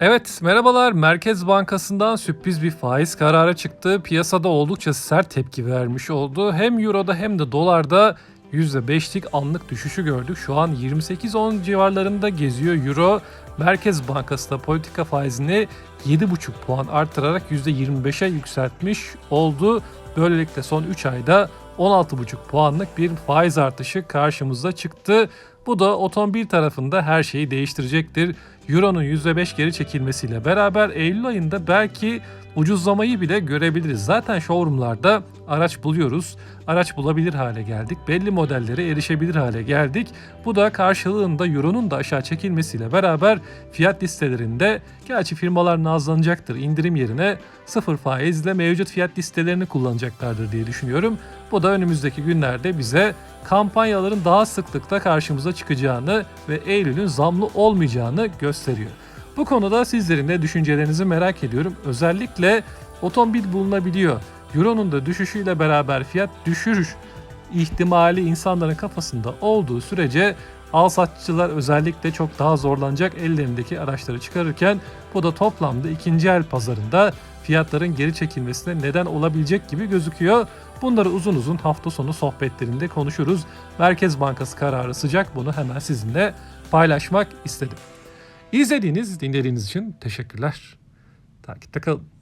Evet, merhabalar. Merkez Bankası'ndan sürpriz bir faiz kararı çıktı. Piyasada oldukça sert tepki vermiş oldu. Hem Euro'da hem de dolarda %5'lik anlık düşüşü gördük. Şu an 28-10 civarlarında geziyor Euro. Merkez Bankası da politika faizini 7,5 puan arttırarak %25'e yükseltmiş oldu. Böylelikle son 3 ayda 16,5 puanlık bir faiz artışı karşımıza çıktı. Bu da otomobil tarafında her şeyi değiştirecektir. Euro'nun %5 geri çekilmesiyle beraber Eylül ayında belki ucuzlamayı bile görebiliriz. Zaten showroomlarda araç buluyoruz. Araç bulabilir hale geldik. Belli modellere erişebilir hale geldik. Bu da karşılığında Euro'nun da aşağı çekilmesiyle beraber fiyat listelerinde gerçi firmalar nazlanacaktır. indirim yerine sıfır faizle mevcut fiyat listelerini kullanacaklardır diye düşünüyorum. Bu da önümüzdeki günlerde bize kampanyaların daha sıklıkta karşımıza çıkacağını ve Eylül'ün zamlı olmayacağını gösteriyor. Bu konuda sizlerin de düşüncelerinizi merak ediyorum. Özellikle otomobil bulunabiliyor. Euro'nun da düşüşüyle beraber fiyat düşürüş ihtimali insanların kafasında olduğu sürece al satçılar özellikle çok daha zorlanacak ellerindeki araçları çıkarırken bu da toplamda ikinci el pazarında fiyatların geri çekilmesine neden olabilecek gibi gözüküyor. Bunları uzun uzun hafta sonu sohbetlerinde konuşuruz. Merkez Bankası kararı sıcak bunu hemen sizinle paylaşmak istedim. İzlediğiniz, dinlediğiniz için teşekkürler. Takipte kalın.